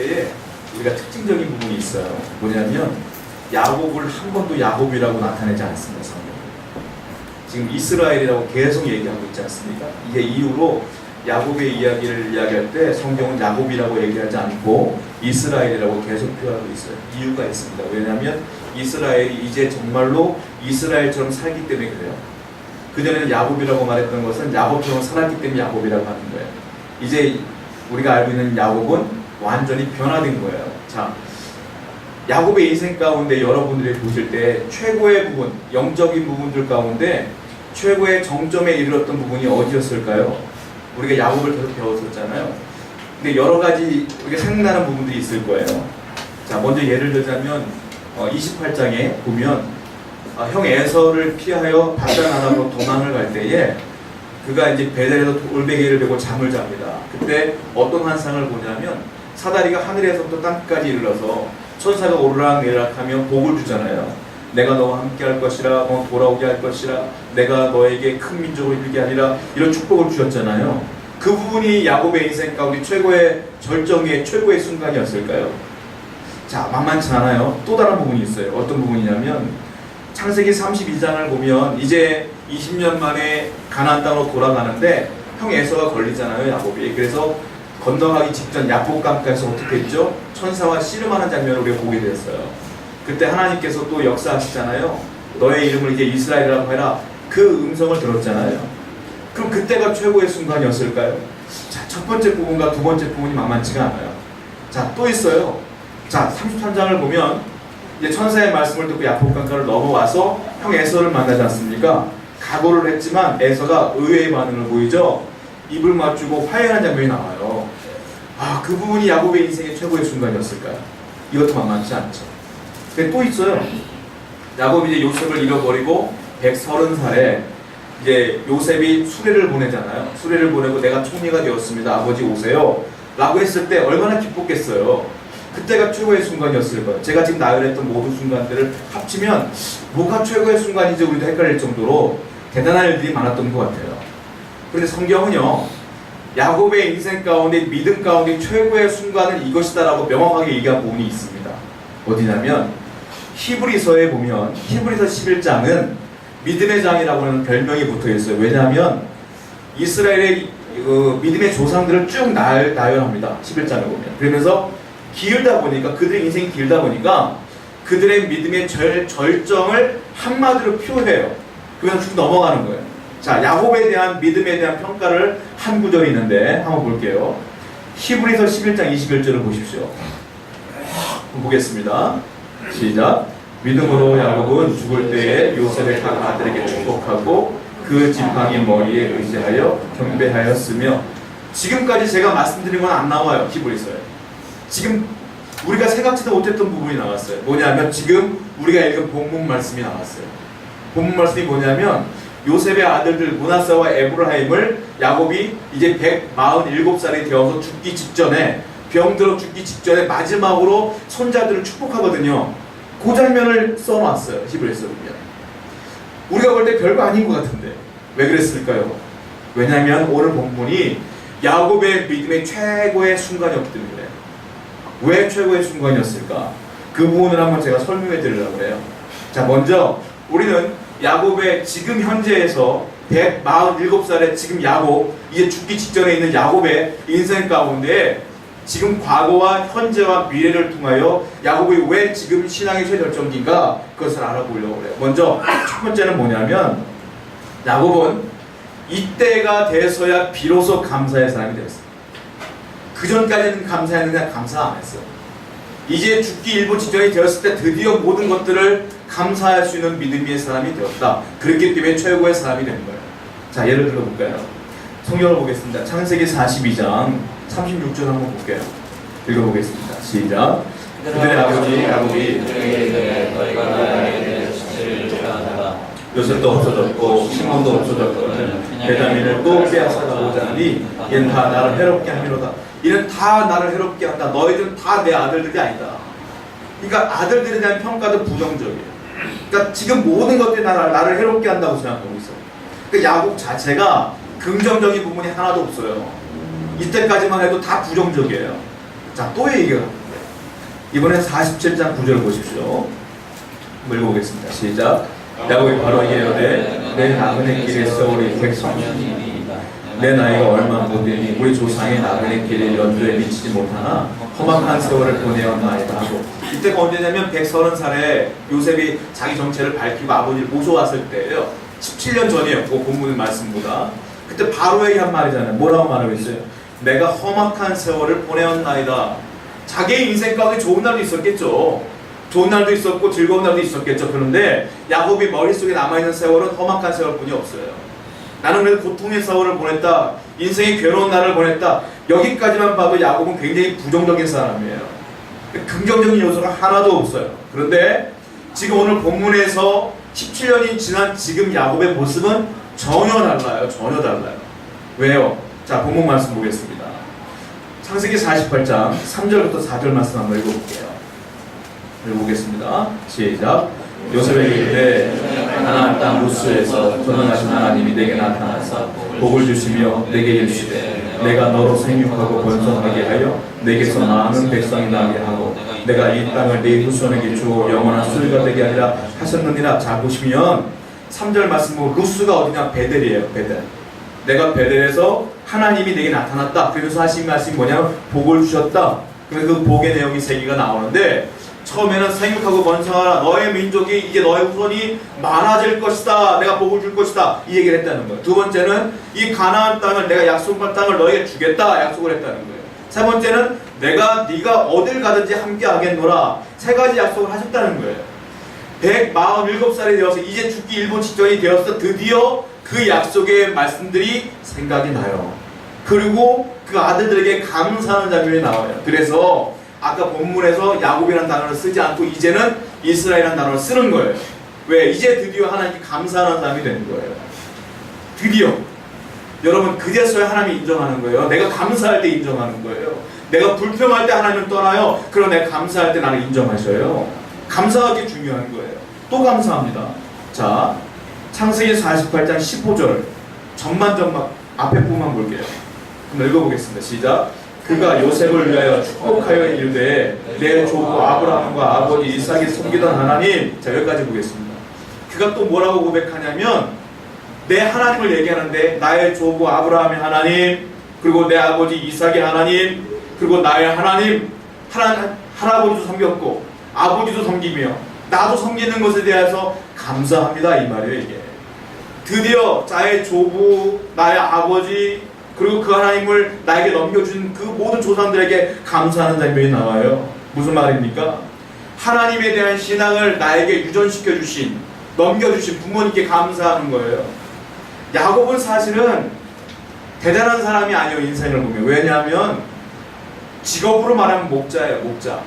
때에 우리가 특징적인 부분이 있어요. 뭐냐면 야곱을 한 번도 야곱이라고 나타내지 않습니다. 지금 이스라엘이라고 계속 얘기하고 있지 않습니까? 이게 이후로 야곱의 이야기를 이야기할 때 성경은 야곱이라고 얘기하지 않고 이스라엘이라고 계속 표현하고 있어요. 이유가 있습니다. 왜냐하면 이스라엘이 이제 정말로 이스라엘처럼 살기 때문에 그래요. 그전에는 야곱이라고 말했던 것은 야곱처럼 살았기 때문에 야곱이라고 하는 거예요. 이제 우리가 알고 있는 야곱은 완전히 변화된 거예요. 자, 야곱의 인생 가운데 여러분들이 보실 때 최고의 부분, 영적인 부분들 가운데 최고의 정점에 이르렀던 부분이 어디였을까요? 우리가 야곱을 계속 배웠었잖아요. 근데 여러 가지 우리가 생각나는 부분들이 있을 거예요. 자, 먼저 예를 들자면 28장에 보면 아, 형 에서를 피하여 바다나라로 도망을 갈 때에 그가 이제 베델에서 올베개를 베고 잠을 잡니다. 그때 어떤 환상을 보냐면 사다리가 하늘에서부터 땅까지 이르러서 천사가 오르락 내리락하며 복을 주잖아요. 내가 너와 함께 할 것이라 너 돌아오게 할 것이라 내가 너에게 큰 민족을 이루게 하리라 이런 축복을 주셨잖아요. 그 부분이 야곱의 인생 가운데 최고의 절정의 최고의 순간이었을까요? 자 만만치 않아요. 또 다른 부분이 있어요. 어떤 부분이냐면 창세기 32장을 보면 이제 20년 만에 가나안 땅으로 돌아가는데 형 에서가 걸리잖아요 야곱이 그래서 건너가기 직전 야복강가에서 어떻게 했죠? 천사와 씨름하는 장면을 우리가 보게 되었어요 그때 하나님께서 또 역사하시잖아요 너의 이름을 이제 이스라엘이라고 해라 그 음성을 들었잖아요 그럼 그때가 최고의 순간이었을까요? 자, 첫 번째 부분과 두 번째 부분이 만만치가 않아요 자 또 있어요 자 33장을 보면 이제 천사의 말씀을 듣고 야복강가를 넘어와서 형 에서를 만나지 않습니까? 각오를 했지만 에서가 의외의 반응을 보이죠. 입을 맞추고 화해하는 장면이 나와요. 아, 그 부분이 야곱의 인생의 최고의 순간이었을까요? 이것도 만만치 않죠. 근데 또 있어요. 야곱이 이제 요셉을 잃어버리고 130살에 이제 요셉이 수레를 보내잖아요. 수레를 보내고 내가 총리가 되었습니다. 아버지 오세요. 라고 했을 때 얼마나 기뻤겠어요. 그때가 최고의 순간이었을 거예요. 제가 지금 나열했던 모든 순간들을 합치면 뭐가 최고의 순간인지 우리도 헷갈릴 정도로 대단한 일들이 많았던 것 같아요. 그런데 성경은요, 야곱의 인생 가운데 믿음 가운데 최고의 순간은 이것이다라고 명확하게 얘기한 부분이 있습니다. 어디냐면 히브리서에 보면 히브리서 11장은 믿음의 장이라고 하는 별명이 붙어 있어요. 왜냐하면 이스라엘의 그 믿음의 조상들을 쭉 날, 나열합니다. 11장을 보면. 그러면서 길다 보니까 그들의 인생이 길다 보니까 그들의 믿음의 절, 절정을 한마디로 표해요. 그냥 쭉 넘어가는 거예요. 자, 야곱에 대한 믿음에 대한 평가를 한 구절이 있는데 한번 볼게요. 히브리서 11장 21절을 보십시오. 보겠습니다. 시작. 믿음으로 야곱은 죽을 때에 요셉의 각 아들에게 축복하고 그 지팡이 머리에 의지하여 경배하였으며 지금까지 제가 말씀드린 건 안 나와요. 히브리서에. 지금 우리가 생각지도 못했던 부분이 나왔어요. 뭐냐면 지금 우리가 읽은 본문 말씀이 나왔어요. 본문 말씀이 뭐냐면 요셉의 아들들 문하사와 에브라임을 야곱이 이제 147살이 되어서 죽기 직전에 병들어 죽기 직전에 마지막으로 손자들을 축복하거든요. 그 장면을 써놨어요. 히브리서 보면. 우리가 볼 때 별거 아닌 것 같은데 왜 그랬을까요? 왜냐하면 오늘 본문이 야곱의 믿음의 최고의 순간이었기 때문에. 왜 최고의 순간이었을까? 그 부분을 한번 제가 설명해 드리려고 해요. 자, 먼저 우리는 야곱의 지금 현재에서 147살의 지금 야곱, 이제 죽기 직전에 있는 야곱의 인생 가운데 지금 과거와 현재와 미래를 통하여 야곱이 왜 지금 신앙의 최절정기인가 그것을 알아보려고 해요. 먼저 첫 번째는 뭐냐면 야곱은 이때가 돼서야 비로소 감사의 사람이 되었어요. 그 전까지는 감사했느냐 감사 안 했어요. 이제 죽기 일부 직전이 되었을 때 드디어 모든 것들을 감사할 수 있는 믿음의 사람이 되었다. 그렇기 때문에 최고의 사람이 된 거예요. 자 예를 들어 볼까요? 성경을 보겠습니다. 창세기 42장 36절 한번 볼게요. 읽어보겠습니다. 시작. 그들의 아버지 야곱이 그들에게 너희가 나에게 요셉도 없어졌고 시몬도 없어졌거든 베냐민을 또 빼앗아가고자 하니 이는 다 나를 해롭게 함이로다 이는 다 나를 해롭게 한다 너희들은 다 내 아들들이 아니다 그러니까 아들들에 대한 평가도 부정적이에요 그러니까 지금 모든 것들이 나를, 나를 해롭게 한다고 생각하고 있어 그러니까 야곱 자체가 긍정적인 부분이 하나도 없어요 이때까지만 해도 다 부정적이에요 자 자, 또 얘기가. 이번엔 47장 9절 보십시오. 한번 읽어보겠습니다. 시작. 야곱이 바로 이르되 내 나그네 길에서 우리 백성이 내 나이가 얼마 못 되니? 우리 조상의 나그네 길에 연주에 미치지 못하나? 험악한 세월을 보내었나이다 하고. 이때가 언제냐면 130살에 요셉이 자기 정체를 밝히고 아버지를 모셔왔을 때예요. 17년 전이었고 본문 말씀보다. 그때 바로에게 한 말이잖아요. 뭐라고 말하고 있어요? 내가 험악한 세월을 보내었나이다. 자기의 인생 가운데 좋은 날도 있었겠죠. 좋은 날도 있었고 즐거운 날도 있었겠죠. 그런데 야곱이 머릿속에 남아있는 세월은 험악한 세월뿐이 없어요 나는 그래도 고통의 세월을 보냈다. 인생의 괴로운 날을 보냈다. 여기까지만 봐도 야곱은 굉장히 부정적인 사람이에요. 긍정적인 요소가 하나도 없어요. 그런데 지금 오늘 본문에서 17년이 지난 지금 야곱의 모습은 전혀 달라요. 전혀 달라요. 왜요? 자, 본문 말씀 보겠습니다. 창세기 48장 3절부터 4절 말씀 한번 읽어볼게요. 읽어보겠습니다. 시작. 요셉에게 이르되 가나안 땅 루스에서 전능하신 하나님이 내게 나타나사 복을 주시며 내게 이르시되 내가 너로 생육하고 번성하게 하여 내게서 많은 백성이 나게 하고 내가 이 땅을 네 후손에게 주어 영원한 수리가 되게 하리라 하셨느니라. 자 보시면 3절 말씀 보면 루스가 어디냐? 베델이에요 베델. 내가 베델에서 하나님이 내게 나타났다. 그래서 하신 말씀이 뭐냐면 복을 주셨다. 그래서 그 복의 내용이 세 개가 나오는데 처음에는 생육하고 번성하라. 너의 민족이 이제 너의 후손이 많아질 것이다. 내가 복을 줄 것이다. 이 얘기를 했다는 거예요. 두 번째는 이 가나안 땅을 내가 약속한 땅을 너에게 주겠다. 약속을 했다는 거예요. 세 번째는 내가 네가 어딜 가든지 함께 하겠노라. 세 가지 약속을 하셨다는 거예요. 147살이 되어서 이제 죽기 일본 직전이 되어서 드디어 그 약속의 말씀들이 생각이 나요. 그리고 그 아들들에게 감사하는 장면이 나와요. 그래서 아까 본문에서 야곱이라는 단어를 쓰지 않고 이제는 이스라엘이라는 단어를 쓰는 거예요. 왜? 이제 드디어 하나님께 감사하는 사람이 되는 거예요. 드디어. 여러분, 그제서야 하나님이 인정하는 거예요. 내가 감사할 때 인정하는 거예요. 내가 불평할 때 하나님을 떠나요. 그럼 내가 감사할 때 나를 인정하셔요. 감사하기 중요한 거예요. 또 감사합니다. 자, 창세기 48장 15절. 전반전만 앞에 부분만 볼게요. 한번 읽어보겠습니다. 시작. 그가 요셉을 위하여 축복하여 이르되 내 조부 아브라함과 아버지 이삭이 섬기던 하나님 자 여기까지 보겠습니다. 그가 또 뭐라고 고백하냐면 내 하나님을 얘기하는데 나의 조부 아브라함의 하나님 그리고 내 아버지 이삭의 하나님 그리고 나의 하나님 하나, 할아버지도 섬겼고 아버지도 섬기며 나도 섬기는 것에 대해서 감사합니다 이 말이에요 이게 드디어 나의 조부 나의 아버지 그리고 그 하나님을 나에게 넘겨준 그 모든 조상들에게 감사하는 장면이 나와요. 무슨 말입니까? 하나님에 대한 신앙을 나에게 유전시켜 주신, 넘겨주신 부모님께 감사하는 거예요. 야곱은 사실은 대단한 사람이 아니에요, 인생을 보면. 왜냐하면 직업으로 말하면 목자예요, 목자.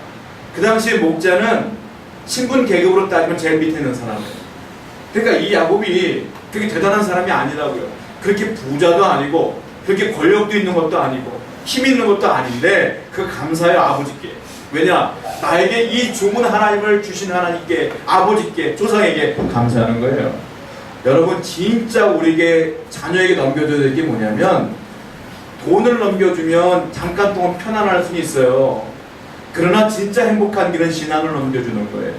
그 당시에 목자는 신분 계급으로 따지면 제일 밑에 있는 사람이에요. 그러니까 이 야곱이 그렇게 대단한 사람이 아니라고요. 그렇게 부자도 아니고 그렇게 권력도 있는 것도 아니고 힘 있는 것도 아닌데 그 감사해요 아버지께. 왜냐? 나에게 이 좋은 하나님을 주신 하나님께 아버지께 조상에게 감사하는 거예요. 여러분 진짜 우리에게 자녀에게 넘겨줘야 될 게 뭐냐면 돈을 넘겨주면 잠깐 동안 편안할 수는 있어요. 그러나 진짜 행복한 길은 신앙을 넘겨주는 거예요.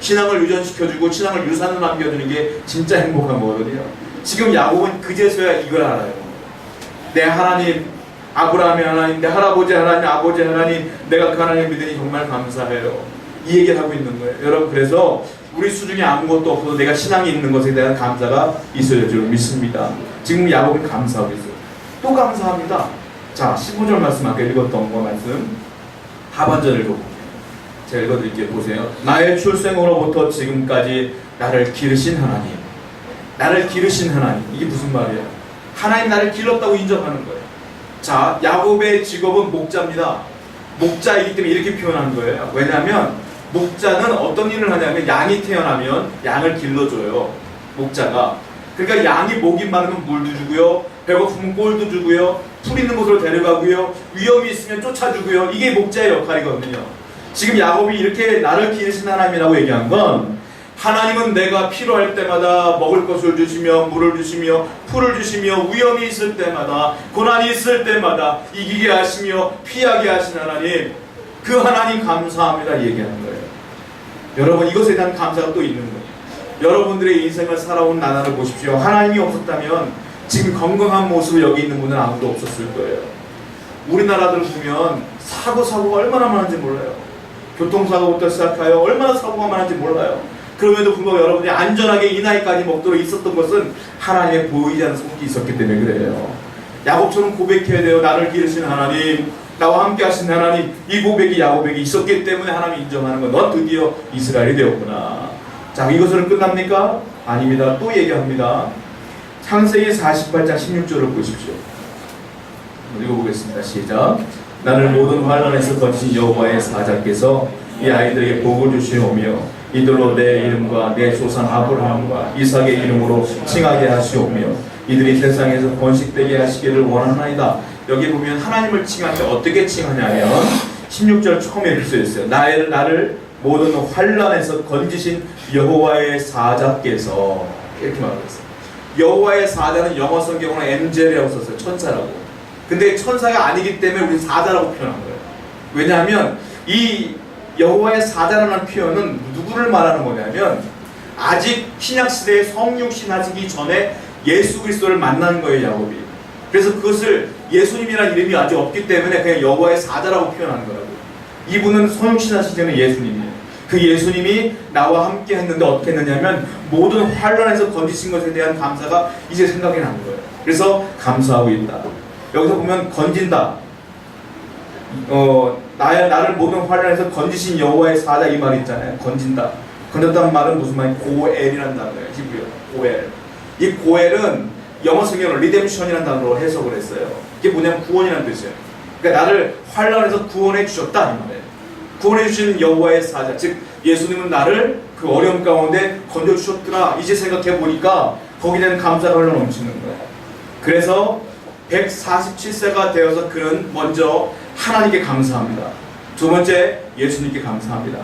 신앙을 유전시켜주고 신앙을 유산을 남겨주는 게 진짜 행복한 거거든요. 지금 야곱은 그제서야 이걸 알아요 내 하나님 아브라함의 하나님 내 할아버지 하나님 아버지 하나님 내가 그 하나님 믿으니 정말 감사해요. 이 얘기를 하고 있는 거예요. 여러분 그래서 우리 수중에 아무것도 없어도 내가 신앙이 있는 것에 대한 감사가 있어야 줄 믿습니다. 지금 야곱은 감사하고 있어요. 또 감사합니다. 자 15절 말씀 아까 읽었던 거 말씀. 하반절 읽어볼게요 제가 읽어드릴게요. 보세요. 나의 출생으로부터 지금까지 나를 기르신 하나님. 나를 기르신 하나님. 이게 무슨 말이에요 하나님 나를 길렀다고 인정하는 거예요. 자, 야곱의 직업은 목자입니다. 목자이기 때문에 이렇게 표현한 거예요. 왜냐하면 목자는 어떤 일을 하냐면 양이 태어나면 양을 길러줘요. 목자가. 그러니까 양이 목이 마르면 물도 주고요. 배고프면 꼴도 주고요. 풀 있는 곳으로 데려가고요. 위험이 있으면 쫓아주고요. 이게 목자의 역할이거든요. 지금 야곱이 이렇게 나를 기르신 하나님이라고 얘기한 건 하나님은 내가 필요할 때마다 먹을 것을 주시며 물을 주시며 풀을 주시며 위험이 있을 때마다 고난이 있을 때마다 이기게 하시며 피하게 하신 하나님 그 하나님 감사합니다 얘기하는 거예요. 여러분 이것에 대한 감사가 또 있는 거예요. 여러분들의 인생을 살아온 나날을 보십시오. 하나님이 없었다면 지금 건강한 모습으로 여기 있는 분은 아무도 없었을 거예요. 우리나라들 보면 사고 사고가 얼마나 많은지 몰라요. 교통사고부터 시작하여 얼마나 사고가 많은지 몰라요. 그럼에도 불구하고 여러분이 안전하게 이 나이까지 먹도록 있었던 것은 하나님의 보이지 않는 손길이 있었기 때문에 그래요. 야곱처럼 고백해야 돼요. 나를 기르신 하나님, 나와 함께 하신 하나님, 이 고백이 야곱에게 있었기 때문에 하나님이 인정하는 거. 넌 드디어 이스라엘이 되었구나. 자, 이것으로 끝납니까? 아닙니다. 또 얘기합니다. 창세기 48장 16절을 보십시오. 읽어보겠습니다. 시작. 나를 모든 환란에서 건진 여호와의 사자께서 이 아이들에게 복을 주시오며 이들로 내 이름과 내 조상 아브라함과 이삭의 이름으로 칭하게 하시오며 이들이 세상에서 번식되게 하시기를 원하나이다. 여기 보면 하나님을 칭할 때 어떻게 칭하냐면 16절 처음에 이렇게 써 있어요. 나를 나를 모든 환란에서 건지신 여호와의 사자께서 이렇게 말하고 있어요. 여호와의 사자는 영어 성경으로 엔젤이라고 썼어요. 천사라고. 근데 천사가 아니기 때문에 우리 사자라고 표현한 거예요. 왜냐하면 이 여호와의 사자라는 표현은 누구를 말하는 거냐면 아직 신약 시대에 성육 신하시기 전에 예수 그리스도를 만난 거예요, 야곱이. 그래서 그것을 예수님이라는 이름이 아직 없기 때문에 그냥 여호와의 사자라고 표현하는 거라고. 이분은 성육 신하시기 전에 예수님이에요. 그 예수님이 나와 함께 했는데 어떻게 했느냐면 모든 환란에서 건지신 것에 대한 감사가 이제 생각이 난 거예요. 그래서 감사하고 있다. 여기서 보면 건진다. 어 나의 나를 모든 환란에서 건지신 여호와의 사자 이 말 있잖아요. 건진다. 건졌다는 말은 무슨 말이 고엘이라는 단어예요. 히브리어 고엘. 이 고엘은 영어 성경으로 리뎀션이라는 단어로 해석을 했어요. 이게 뭐냐면 구원이라는 뜻이에요. 그러니까 나를 환란에서 구원해 주셨다 이 말이에요. 구원해 주신 여호와의 사자, 즉 예수님은 나를 그 어려움 가운데 건져 주셨더라. 이제 생각해 보니까 거기에 감사가 흘러 넘치는 거예요. 그래서 147세가 되어서 그는 먼저 하나님께 감사합니다. 두 번째 예수님께 감사합니다.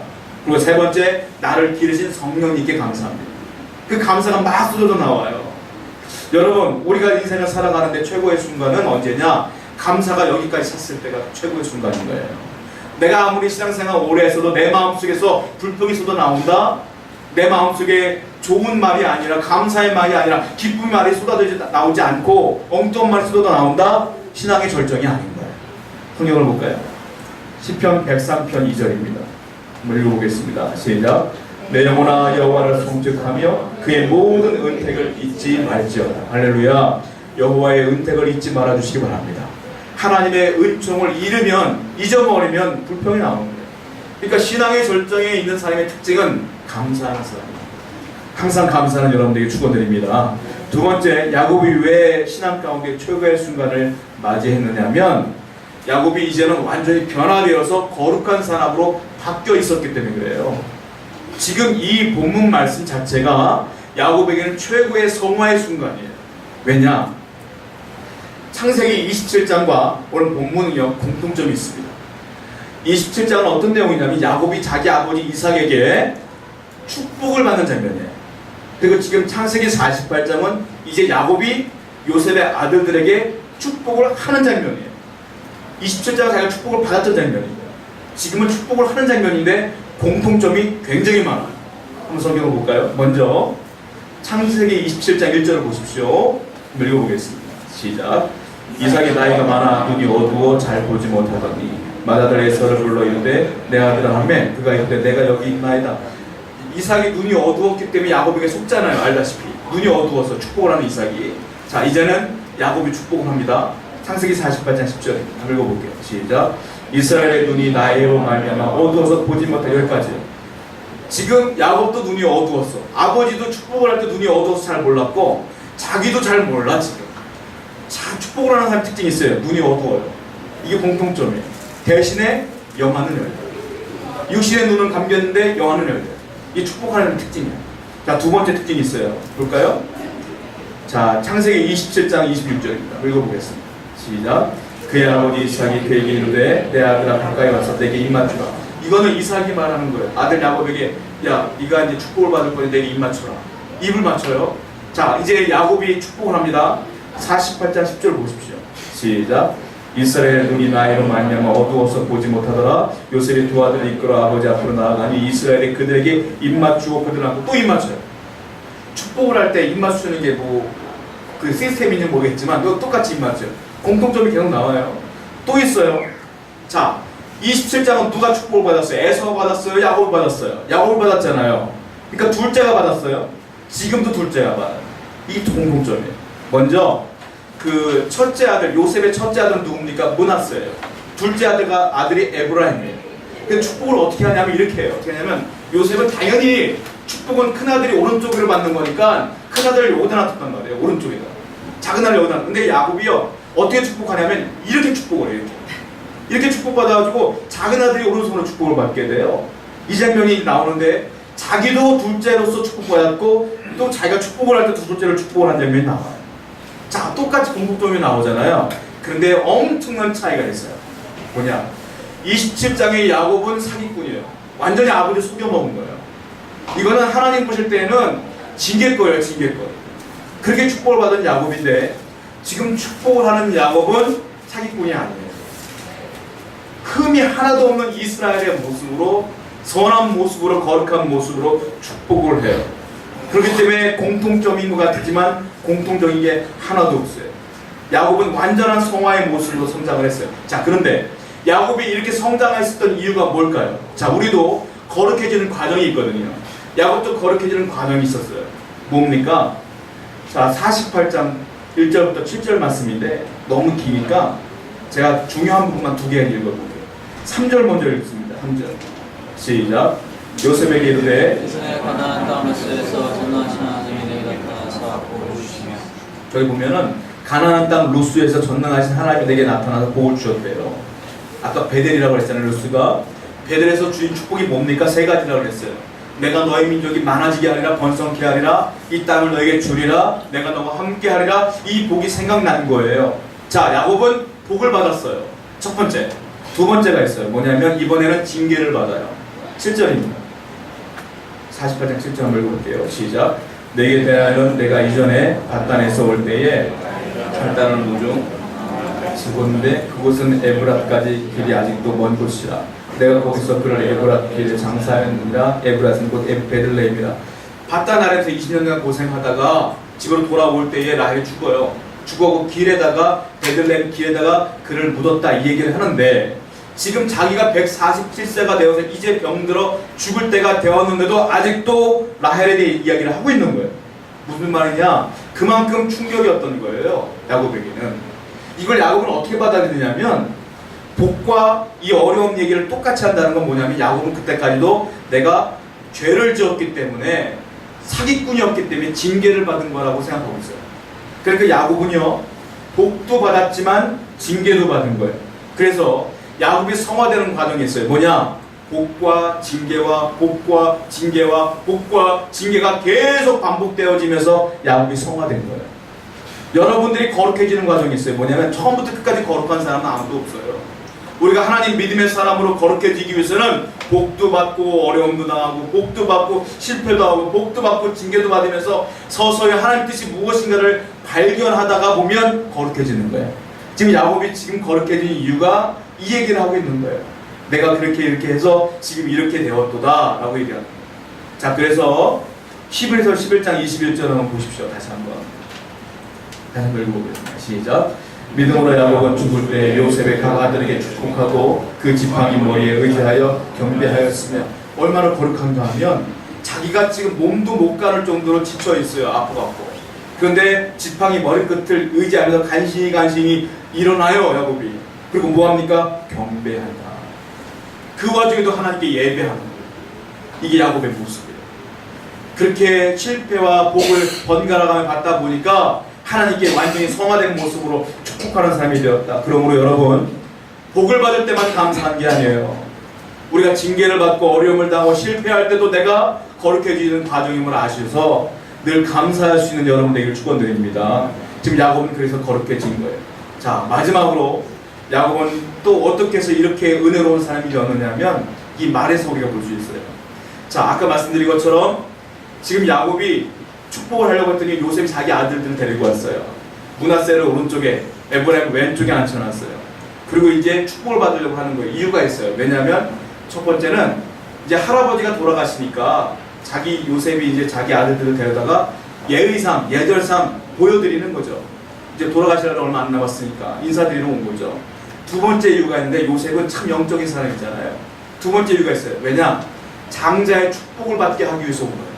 그리고 세 번째 나를 기르신 성령님께 감사합니다. 그 감사가 막 쏟아져 나와요. 여러분 우리가 인생을 살아가는데 최고의 순간은 언제냐? 감사가 여기까지 찼을 때가 최고의 순간인 거예요. 내가 아무리 신앙생활 오래 했어도 내 마음속에서 불평이 쏟아 나온다? 내 마음속에 좋은 말이 아니라 감사의 말이 아니라 기쁨의 말이 쏟아져 나오지 않고 엉뚱한 말이 쏟아 나온다? 신앙의 절정이 아닌 거예요. 성경을 볼까요? 시편 103편 2절입니다. 한번 읽어보겠습니다. 시작. 내 영혼아 여호와를 송축하며 그의 모든 은택을 잊지 말지어다. 할렐루야. 여호와의 은택을 잊지 말아 주시기 바랍니다. 하나님의 은총을 잃으면 잊어버리면 불평이 거예요. 그러니까 신앙의 절정에 있는 사람의 특징은 감사하는 사람입니다. 항상 감사하는 여러분들에게 축원드립니다. 두 번째, 야곱이 왜 신앙 가운데 최고의 순간을 맞이했느냐면 야곱이 이제는 완전히 변화되어서 거룩한 사람으로 바뀌어 있었기 때문에 그래요. 지금 이 본문 말씀 자체가 야곱에게는 최고의 성화의 순간이에요. 왜냐? 창세기 27장과 오늘 본문은요 공통점이 있습니다. 27장은 어떤 내용이냐면 야곱이 자기 아버지 이삭에게 축복을 받는 장면이에요. 그리고 지금 창세기 48장은 이제 야곱이 요셉의 아들들에게 축복을 하는 장면이에요. 27장은 자기가 축복을 받았던 장면이에요. 지금은 축복을 하는 장면인데 공통점이 굉장히 많아요. 한번 성경을 볼까요? 먼저 창세기 27장 1절을 보십시오. 읽어보겠습니다. 시작. 이삭이 나이가 많아 눈이 어두워 잘 보지 못하더니 맏아들 에서를 불러 이르되 내 아들아 하매 그가 이르되 내가 여기 있나이다. 이삭이 눈이 어두웠기 때문에 야곱에게 속잖아요. 알다시피 눈이 어두워서 축복을 하는 이삭이. 자 이제는 야곱이 축복을 합니다. 창세기 48장 10절입니다. 한번 읽어볼게요. 시작. 이스라엘의 눈이 나에로 말미암아 어두워서 보지 못하 여기까지. 지금 야곱도 눈이 어두웠어. 아버지도 축복을 할 때 눈이 어두워서 잘 몰랐고 자기도 잘 몰라 지금. 자 축복을 하는 사람 특징이 있어요. 눈이 어두워요. 이게 공통점이에요. 대신에 영화는 열려. 육신의 눈은 감겼는데 영화는 열려. 이 축복하는 특징이에요. 자두 번째 특징이 있어요. 볼까요? 자 창세기 27장 26절입니다. 읽어보겠습니다. 시작. 그의 아버지 이삭이 그에게 이르되 내 아들아 가까이 와서 내게 입 맞추라. 이거는 이삭이 말하는 거예요. 아들 야곱에게 야 네가 이제 축복을 받을 거니 내게 입 맞추라. 입을 맞춰요. 자 이제 야곱이 축복을 합니다. 48장 10절 보십시오. 시작. 이스라엘 눈이 나이로 말미암아 어두워서 보지 못하더라. 요셉이 두 아들을 이끌어 아버지 앞으로 나아가니 이스라엘이 그들에게 입맞추고 그들 앞고 또 입맞춰요. 축복을 할 때 입맞추는 게 뭐 그 시스템인지 모르겠지만 또 똑같이 입맞춰요. 공통점이 계속 나와요. 또 있어요. 자 27장은 누가 축복을 받았어요? 에서가 받았어요? 야곱이 받았어요? 야곱이 받았잖아요. 그러니까 둘째가 받았어요. 지금도 둘째가 받아요. 이게 공통점이에요. 먼저 그 첫째 아들 요셉의 첫째 아들은 누굽니까? 문하스예요. 둘째 아들가 아들이 에브라임이에요. 그 축복을 어떻게 하냐면 이렇게 해요. 어떻게 하냐면 요셉은 당연히 축복은 큰 아들이 오른쪽으로 받는 거니까 큰 아들을 여기다 놔뒀단 말이에요. 오른쪽에다. 작은 아들 여기다. 근데 야곱이요 어떻게 축복하냐면 이렇게 축복을 해요. 이렇게. 이렇게 축복받아가지고 작은 아들이 오른손으로 축복을 받게 돼요. 이 장면이 나오는데 자기도 둘째로서 축복받았고 또 자기가 축복을 할 때 둘째를 축복을 한 장면이 나와요. 자, 똑같이 공복점이 나오잖아요. 그런데 엄청난 차이가 있어요. 뭐냐? 27장의 야곱은 사기꾼이에요. 완전히 아버지 속여먹은 거예요. 이거는 하나님 보실 때는 징계 거예요, 징계 거. 그렇게 축복을 받은 야곱인데 지금 축복을 하는 야곱은 사기꾼이 아니에요. 흠이 하나도 없는 이스라엘의 모습으로 선한 모습으로 거룩한 모습으로 축복을 해요. 그렇기 때문에 공통점인 것 같지만 공통적인 게 하나도 없어요. 야곱은 완전한 성화의 모습으로 성장을 했어요. 자, 그런데 야곱이 이렇게 성장했었던 이유가 뭘까요? 자, 우리도 거룩해지는 과정이 있거든요. 야곱도 거룩해지는 과정이 있었어요. 뭡니까? 자, 48장 1절부터 7절 말씀인데 너무 기니까 제가 중요한 부분만 두 개 읽어볼게요. 3절 먼저 읽습니다. 3절. 시작. 요셉에게 이르되 저기 보면은 가나안 땅 루스에서 전능하신 하나님이 내게 나타나서 복을 주었대요. 아까 베델이라고 했잖아요. 루스가 베델에서 주인 축복이 뭡니까? 세 가지라고 했어요. 내가 너희 민족이 많아지게 하리라 번성케 하리라 이 땅을 너에게 주리라 내가 너와 함께 하리라 이 복이 생각난 거예요. 자 야곱은 복을 받았어요. 첫 번째. 두 번째가 있어요. 뭐냐면 이번에는 징계를 받아요. 7절입니다. 48장 7절 한번 읽어볼게요. 시작. 내게 대하여 내가 이전에 바단에서 올 때에 결단을 무중 죽었는데 그곳은 에브랏까지 길이 아직도 먼 곳이라 내가 거기서 그를 에브랏 길에 장사하느니라 에브랏은 곧 베들레헴이라 바단 아래에서 20년간 고생하다가 집으로 돌아올 때에 라헬이 죽어요 죽어고 길에다가 베들레헴 길에다가 그를 묻었다 이 얘기를 하는데 지금 자기가 147세가 되어서 이제 병들어 죽을 때가 되었는데도 아직도 라헬에 대해 이야기를 하고 있는 거예요. 무슨 말이냐? 그만큼 충격이었던 거예요. 야곱에게는. 이걸 야곱은 어떻게 받아들이냐면 복과 이 어려운 얘기를 똑같이 한다는 건 뭐냐면 야곱은 그때까지도 내가 죄를 지었기 때문에 사기꾼이었기 때문에 징계를 받은 거라고 생각하고 있어요. 그러니까 야곱은요 복도 받았지만 징계도 받은 거예요. 그래서 야곱이 성화되는 과정이 있어요. 뭐냐? 복과 징계와 복과 징계와 복과 징계가 계속 반복되어지면서 야곱이 성화된 거예요. 여러분들이 거룩해지는 과정이 있어요. 뭐냐면 처음부터 끝까지 거룩한 사람은 아무도 없어요. 우리가 하나님 믿음의 사람으로 거룩해지기 위해서는 복도 받고 어려움도 당하고 복도 받고 실패도 하고 복도 받고 징계도 받으면서 서서히 하나님 뜻이 무엇인가를 발견하다가 보면 거룩해지는 거예요. 지금 야곱이 지금 거룩해진 이유가 이 얘기를 하고 있는 거예요. 내가 그렇게 이렇게 해서 지금 이렇게 되었도다 라고 거예요. 자 그래서 11서 11장 21절 한번 보십시오. 다시 한번. 다시 한번 읽어보겠습니다. 시작. 믿음으로 야곱은 죽을 때 요셉의 각 아들에게 축복하고 그 지팡이 머리에 의지하여 경배하였으며 얼마나 거룩한가 하면 자기가 지금 몸도 못 가를 정도로 지쳐 있어요. 아프고 그런데 지팡이 머리끝을 의지하면서 간신히 간신히 일어나요. 야곱이. 그리고 뭐합니까? 경배한다. 그 와중에도 하나님께 예배하는 거예요. 이게 야곱의 모습이에요. 그렇게 실패와 복을 번갈아가며 받다 보니까 하나님께 완전히 성화된 모습으로 축복하는 삶이 되었다. 그러므로 여러분 복을 받을 때만 감사한 게 아니에요. 우리가 징계를 받고 어려움을 당하고 실패할 때도 내가 거룩해지는 과정임을 아셔서 늘 감사할 수 있는 여러분 되기를 축원드립니다. 지금 야곱은 그래서 거룩해진 거예요. 자 마지막으로 야곱은 또 어떻게 해서 이렇게 은혜로운 사람이 되었느냐면 이 말에서 우리가 볼 수 있어요. 자 아까 말씀드린 것처럼 지금 야곱이 축복을 하려고 했더니 요셉이 자기 아들들을 데리고 왔어요. 문하세를 오른쪽에 에브라임 왼쪽에 앉혀놨어요. 그리고 이제 축복을 받으려고 하는 거예요. 이유가 있어요. 왜냐하면 첫 번째는 이제 할아버지가 돌아가시니까 자기 요셉이 이제 자기 아들들을 데려다가 예의상, 예절상 보여드리는 거죠. 이제 돌아가시려고 얼마 안 남았으니까 인사드리러 온 거죠. 두 번째 이유가 있는데 요셉은 참 영적인 사람이잖아요. 두 번째 이유가 있어요. 왜냐? 장자의 축복을 받게 하기 위해서 온 거예요.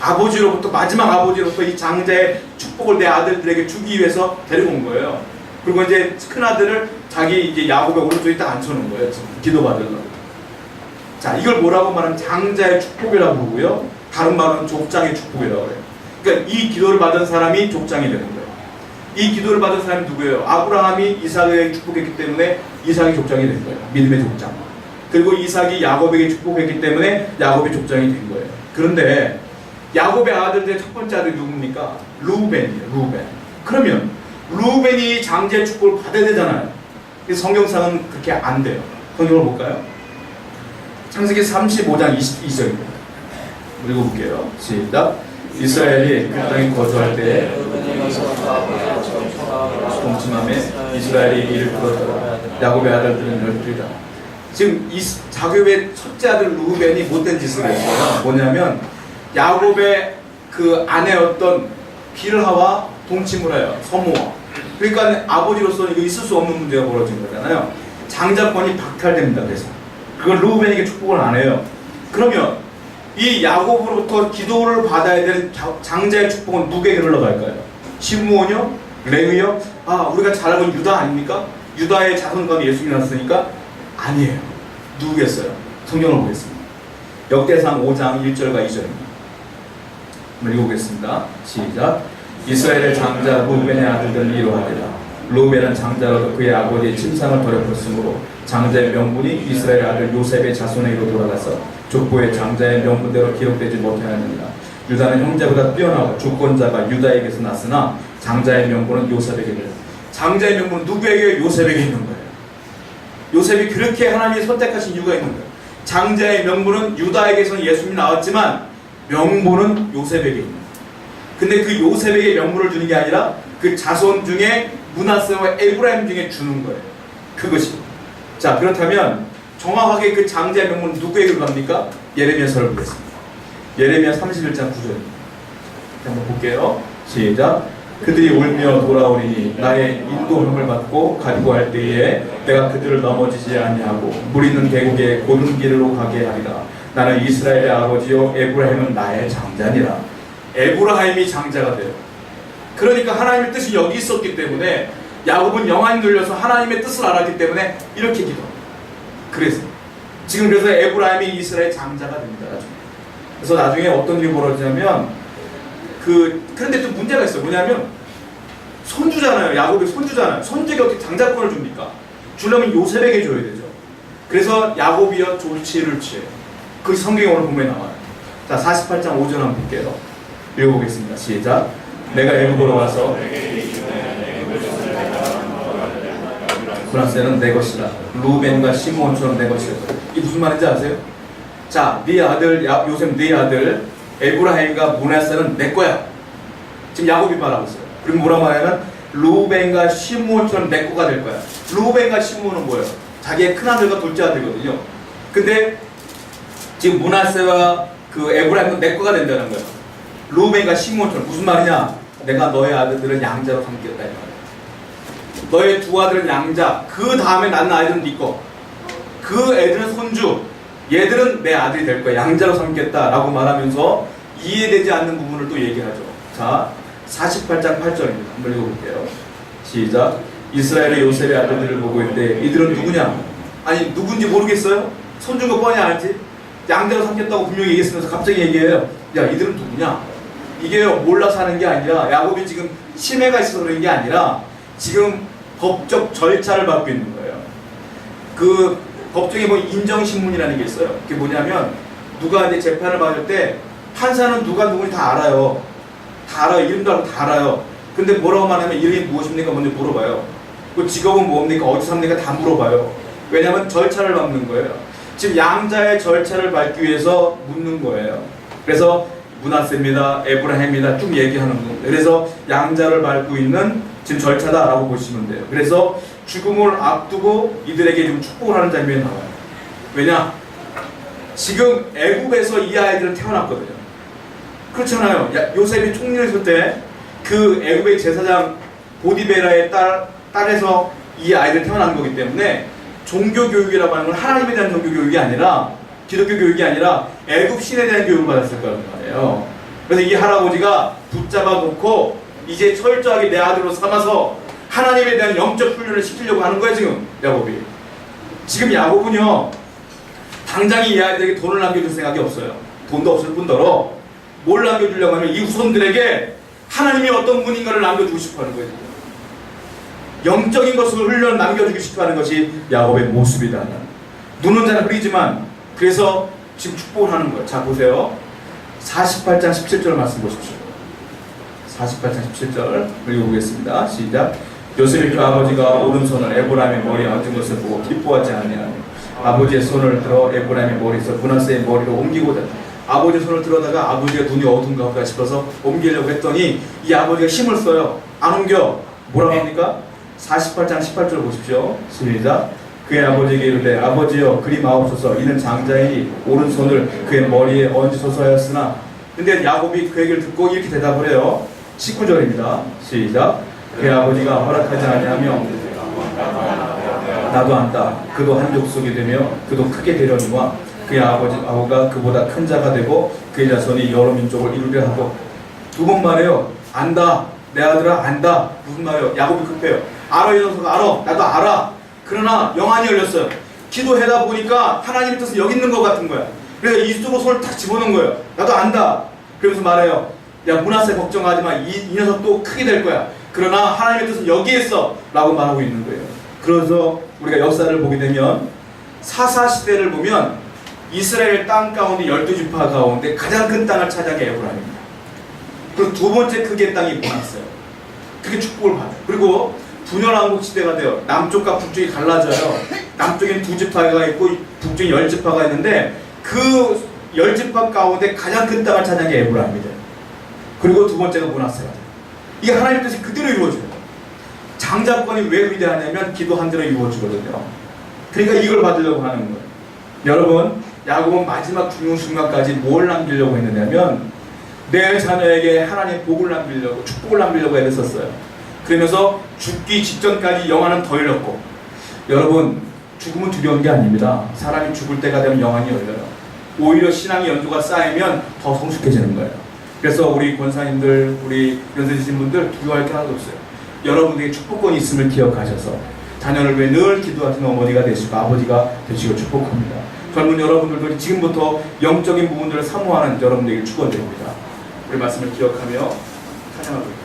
아버지로부터 마지막 아버지로부터 이 장자의 축복을 내 아들들에게 주기 위해서 데리고 온 거예요. 그리고 이제 큰 아들을 자기 이제 야곱의 오른쪽에 딱 앉혀놓은 거예요. 기도 받으려고. 자, 이걸 뭐라고 말하면 장자의 축복이라고 부르고요. 다른 말은 족장의 축복이라고 해요. 그러니까 이 기도를 받은 사람이 족장이 되는 거예요. 이 기도를 받은 사람이 누구예요? 아브라함이 이삭에게 축복했기 때문에 이삭이 족장이 된 거예요. 믿음의 족장. 그리고 이삭이 야곱에게 축복했기 때문에 야곱이 족장이 된 거예요. 그런데 야곱의 아들들의 첫 번째 아들이 누굽니까? 루벤이에요. 루벤. 그러면 루벤이 장자의 축복을 받아야 되잖아요. 성경상은 그렇게 안 돼요. 성경을 볼까요? 창세기 35장 22절입니다. 읽어볼게요. 시작. 이스라엘이 그 땅에 거주할 때에 동침함에 이스라엘이 이를 불렀더라. 야곱의 아들들은 열둘이다. 지금 이 자곱의 첫째 아들 루벤이 못된 짓을 했어요. 뭐냐면 야곱의 그 아내였던 빌하와 동침을 해요. 서모와. 그러니까 아버지로서는 이거 있을 수 없는 문제가 벌어진 거잖아요. 장자권이 박탈됩니다. 그래서 그걸 루벤에게 축복을 안 해요. 그러면 이 야곱으로부터 기도를 받아야 될 자- 장자의 축복은 누구에게 흘러갈까요? 시므온이요? 레위요? 아 우리가 잘 알고 있는 유다 아닙니까? 유다의 자손 가운데 예수님이 났으니까 아니에요. 누구겠어요? 성경을 보겠습니다. 역대상 5장 1절과 2절입니다. 한번 읽어보겠습니다. 시작. 이스라엘의 장자 루벤의 아들들은 이러하리라. 루벤은 장자로도 그의 아버지의 침상을 더럽혔으므로 장자의 명분이 이스라엘 아들 요셉의 자손에게로 돌아가서 족보의 장자의 명분대로 기록되지 못하였느니라. 유다는 형제보다 뛰어나고 주권자가 유다에게서 났으나 장자의 명분은 요셉에게 있는 장자의 명분은 누구에게 요셉에게 있는 거예요. 요셉이 그렇게 하나님이 선택하신 이유가 있는 거예요. 장자의 명분은 유다에게서는 예수님이 나왔지만 명분은 요셉에게 있는 거예요. 근데 그 요셉에게 명분을 주는 게 아니라 그 자손 중에 문하세와 에브라임 중에 주는 거예요. 그것이. 자 그렇다면 정확하게 그 장자의 명분은 누구에게 갑니까? 예레미야서를 보겠습니다. 예레미야 31장 9절입니다. 한번 볼게요. 시작. 그들이 울며 돌아오리니 나의 인도함을 받고 가지고 할 때에 내가 그들을 넘어지지 아니하고 물 있는 계곡에 고든 길로 가게 하리라. 나는 이스라엘의 아버지요 에브라임은 나의 장자니라. 에브라임이 장자가 돼요. 그러니까 하나님의 뜻이 여기 있었기 때문에 야곱은 영안이 눌려서 하나님의 뜻을 알았기 때문에 이렇게 기도. 그래서 지금 그래서 에브라임이 이스라엘 장자가 됩니다. 나중에. 그래서 나중에 어떤 일이 벌어지냐면 그 그런데 또 문제가 있어요. 뭐냐면 손주잖아요. 야곱이 손주잖아요. 손주에게 어떻게 장자권을 줍니까? 주려면 요셉에게 줘야 되죠. 그래서 야곱이여 조치를 취해요. 그 성경에 오늘 보면 나와요. 자, 48장 5절 한번 볼게요. 읽어보겠습니다. 시작. 내가 애굽으로 와서 브라스는 내 것이다. 루벤과 시므온처럼 내 것이다. 이 무슨 말인지 아세요? 자, 네 아들 야, 요셉 네 아들 에브라임과 문하세는 내 거야. 지금 야곱이 말하고 있어요. 그리고 뭐라 말하면 루벤과 시므온처럼 내 거가 될 거야. 루벤과 시므온은 뭐예요? 자기의 큰 아들과 둘째 아들이거든요. 근데 지금 문하세와 그 에브라임은 내 거가 된다는 거예요. 루벤과 시므온처럼 무슨 말이냐? 내가 너의 아들들을 양자로 삼겠다 이 말이야. 너의 두 아들은 양자. 그 다음에 낳는 아이들은 네 거. 그 애들은 손주. 얘들은 내 아들이 될 거야. 양자로 삼겠다라고 말하면서 이해되지 않는 부분을 또 얘기하죠. 자, 48장 8절입니다. 한번 읽어볼게요. 시작. 이스라엘의 요셉의 아들들을 보고 있는데 이들은 누구냐? 아니 누군지 모르겠어요? 손준 거 뻔히 알지? 양자로 삼겠다고 분명히 얘기했으면서 갑자기 얘기해요. 야 이들은 누구냐? 이게 몰라서 하는 게 아니라 야곱이 지금 치매가 있어서 그런 게 아니라 지금 법적 절차를 밟고 있는 거예요. 그 법정에 뭐 인정신문이라는 게 있어요. 그게 뭐냐면 누가 이제 재판을 받을 때 판사는 누가 누군지 다 알아요. 다 알아요. 이름도 알고 다 알아요. 근데 뭐라고 말하면 이름이 무엇입니까? 먼저 물어봐요. 그 직업은 뭡니까? 어디 삽니까? 다 물어봐요. 왜냐하면 절차를 밟는 거예요. 지금 양자의 절차를 밟기 위해서 묻는 거예요. 그래서 문하세입니다. 에브라임이다. 쭉 얘기하는 겁니다. 그래서 양자를 밟고 있는 지금 절차다라고 보시면 돼요. 그래서 죽음을 앞두고 이들에게 지금 축복을 하는 장면이 나와요. 왜냐? 지금 애굽에서 이 아이들은 태어났거든요. 그렇잖아요. 야- 요셉이 총리를 쓸때 그 애굽의 제사장 보디베라의 딸, 딸에서 이 아이들 태어난 거기 때문에 종교 교육이라고 하는 건 하나님에 대한 종교 교육이 아니라 기독교 교육이 아니라 애굽 신에 대한 교육을 받았을 거란 말이에요. 그래서 이 할아버지가 붙잡아 놓고 이제 철저하게 내 아들로 삼아서 하나님에 대한 영적 훈련을 시키려고 하는 거예요 지금 야곱이. 지금 야곱은요 당장에 이 아이들에게 돈을 남겨줄 생각이 없어요. 돈도 없을 뿐더러 뭘 남겨주려고 하면 이 후손들에게 하나님이 어떤 분인가를 남겨주고 싶어 하는 거예요. 영적인 것을 훈련 남겨주고 싶어 하는 것이 야곱의 모습이다. 눈은 잘 흐리지만 그래서 지금 축복을 하는 거예요. 자 보세요. 48장 17절 말씀 보십시오. 48장 17절 읽어보겠습니다. 시작. 요셉이 그 아버지가 오른손을 에브라임의 머리에 얹은 것을 보고 기뻐하지 아니하며 아버지의 손을 들어 에브라임의 머리에서 문하세의 머리로 옮기고자 아버지 손을 들어다가 아버지가 눈이 어두운가 보다 싶어서 옮기려고 했더니 이 아버지가 힘을 써요. 안 옮겨. 뭐라고 합니까? 48장 18절 보십시오. 시작. 그의 아버지에게 이르되 아버지여 그리 마옵소서 이는 장자이니 오른손을 그의 머리에 얹으소서 하였으나 근데 야곱이 그 얘기를 듣고 이렇게 대답을 해요. 19절입니다. 시작. 그의 아버지가 허락하지 아니하며 나도 안다. 그도 한 족속이 되며 그도 크게 되려니와 그의 아버지 아우가 그보다 큰 자가 되고 그의 자손이 여러 민족을 이루려 하고 두 번 말해요. 안다. 내 아들아 안다. 무슨 말이에요? 야곱이 급해요. 알아 이 녀석 알아. 나도 알아. 그러나 영안이 열렸어요. 기도해다 보니까 하나님의 뜻은 여기 있는 것 같은 거야. 그래서 이쪽으로 손을 탁 집어넣은 거예요. 나도 안다. 그러면서 말해요. 야 문하세 걱정하지 마. 이, 이 녀석도 크게 될 거야. 그러나 하나님의 뜻은 여기에 있어. 라고 말하고 있는 거예요. 그래서 우리가 역사를 보게 되면 사사 시대를 보면 이스라엘 땅 가운데 열두 지파 가운데 가장 큰 땅을 차지한 게 에브라임입니다. 그리고 두 번째 크게 땅이 모나스예요. 그게 축복을 받아요. 그리고 분열왕국 시대가 돼요. 남쪽과 북쪽이 갈라져요. 남쪽엔 두 지파가 있고 북쪽에 열 지파가 있는데 그 열 지파 가운데 가장 큰 땅을 차지한 게 에브라임이죠. 그리고 두 번째가 모나스가 돼요. 이게 하나님의 뜻이 그대로 이루어져요. 장자권이 왜 위대하냐면 기도한 대로 이루어지거든요. 그러니까 이걸 받으려고 하는 거예요. 여러분, 야곱은 마지막 중요 순간까지 뭘 남기려고 했느냐면 내 자녀에게 하나님 복을 남기려고 축복을 남기려고 애썼어요. 그러면서 죽기 직전까지 영화는 더 열렸고 여러분 죽음은 두려운 게 아닙니다. 사람이 죽을 때가 되면 영안이 열려요. 오히려 신앙의 연도가 쌓이면 더 성숙해지는 거예요. 그래서 우리 권사님들, 우리 연세지신 분들 두려워할 게 하나도 없어요. 여러분에게 축복권이 있음을 기억하셔서 자녀를 위해 늘 기도하시는 어머니가 되시고 아버지가 되시고 축복합니다. 젊은 여러분들도 지금부터 영적인 부분들을 사모하는 여러분들에게 축원드립니다. 우리 말씀을 기억하며 찬양하도록